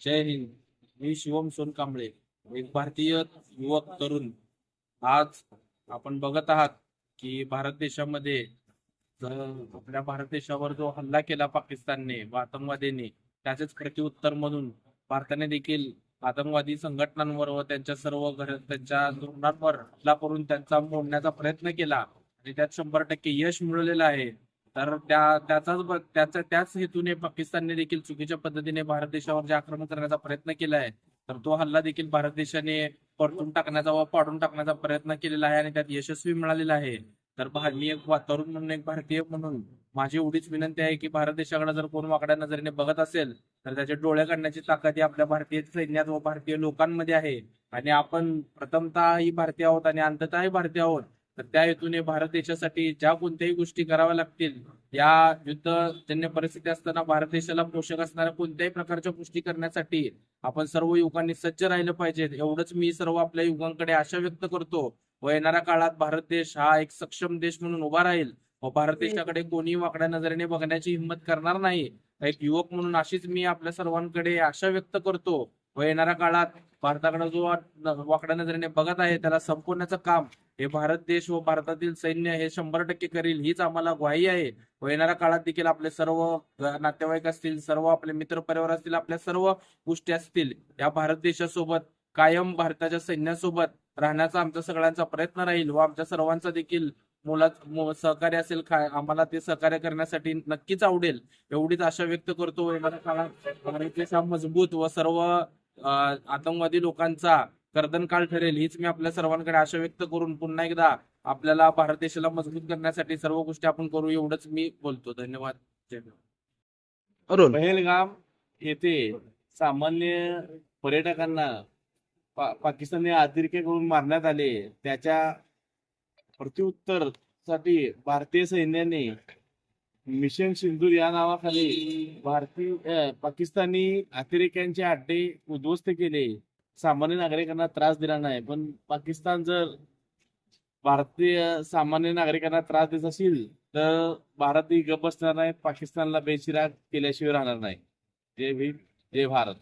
जय हिंद. मी शिवम सोनकांबळे एक भारतीय युवक तरुण. आज आपण बघत आहात की भारत देशामध्ये आपल्या भारत देशावर जो हल्ला केला पाकिस्तानने व आतंकवादींनी त्याचेच प्रतिउत्तर म्हणून भारताने देखील आतंकवादी संघटनांवर व त्यांच्या सर्व घर त्यांच्या धोरणांवर हल्ला करून त्यांचा मोडण्याचा प्रयत्न केला. आणि त्यात शंभर टक्के यश मिळवलेलं आहे. तर त्या त्याचाच त्याचा त्याच हेतूने पाकिस्तानने देखील चुकीच्या पद्धतीने भारत देशावर जे आक्रमण करण्याचा प्रयत्न केला आहे तर तो हल्ला देखील भारत देशाने परतून टाकण्याचा व पाडून टाकण्याचा प्रयत्न केलेला आहे आणि त्यात यशस्वी मिळालेला आहे. तर मी एक तरुण म्हणून एक भारतीय म्हणून माझी एवढीच विनंती आहे की भारत देशाकडे जर कोण वाकड्या नजरेने बघत असेल तर त्याचे डोळे काढण्याची ताकद ही आपल्या भारतीय सैन्यात व भारतीय लोकांमध्ये आहे. आणि आपण प्रथमतः ही भारतीय आहोत आणि अंततःही भारतीय आहोत तर त्या हेतूने भारत देशासाठी ज्या कोणत्याही गोष्टी कराव्या लागतील या युद्धजन्य परिस्थिती असताना भारत देशाला पोषक असणाऱ्या कोणत्याही प्रकारच्या गोष्टी करण्यासाठी आपण सर्व युवकांनी सज्ज राहिलं पाहिजे एवढंच मी सर्व आपल्या युवकांकडे आशा व्यक्त करतो. व येणाऱ्या काळात भारत देश हा एक सक्षम देश म्हणून उभा राहील. व भारत देशाकडे कोणी वाकड्या नजरेने बघण्याची हिंमत करणार नाही. एक युवक म्हणून अशीच मी आपल्या सर्वांकडे आशा व्यक्त करतो. व येणाऱ्या काळात भारताकडे जो वाकड्या नजरेने बघत आहे त्याला संपवण्याचं काम हे भारत देश व भारतातील सैन्य हे शंभर टक्के करील हीच आम्हाला ग्वाही आहे. व येणाऱ्या काळात देखील आपले सर्व नातेवाईक असतील सर्व आपले मित्र परिवार असतील आपल्या सर्व गोष्टी असतील या भारत देशासोबत कायम भारताच्या सैन्यासोबत राहण्याचा आमचा सगळ्यांचा प्रयत्न राहील व आमच्या सर्वांचा देखील मुला सहकार्य असेल काय आम्हाला ते सहकार्य करण्यासाठी नक्कीच आवडेल. एवढीच आशा व्यक्त करतो येणाऱ्या काळात मजबूत व सर्व आतंकवादी लोकांचा कर्दन काळ ठरेल हीच मी आपल्या सर्वांकडे आशा व्यक्त करून पुन्हा एकदा आपल्याला भारत देशाला मजबूत करण्यासाठी सर्व गोष्टी आपण करू एवढंच मी बोलतो. धन्यवाद. पहलगाम येथे सामान्य पर्यटकांना पा- पाकिस्तानी अतिरेक्याकडून मारण्यात आले. त्याच्या प्रत्युत्तरसाठी भारतीय सैन्याने मिशन सिंदूर या नावाखाली भारतीय पाकिस्तानी अतिरेक्यांचे अड्डे उद्ध्वस्त केले. सामान्य नागरिकांना त्रास दिला नाही पण पाकिस्तान जर भारतीय सामान्य नागरिकांना त्रास देत असेल तर भारत ही गप बसणार नाही पाकिस्तानला बेचिराग केल्याशिवाय राहणार नाही. जय भीम जय भारत.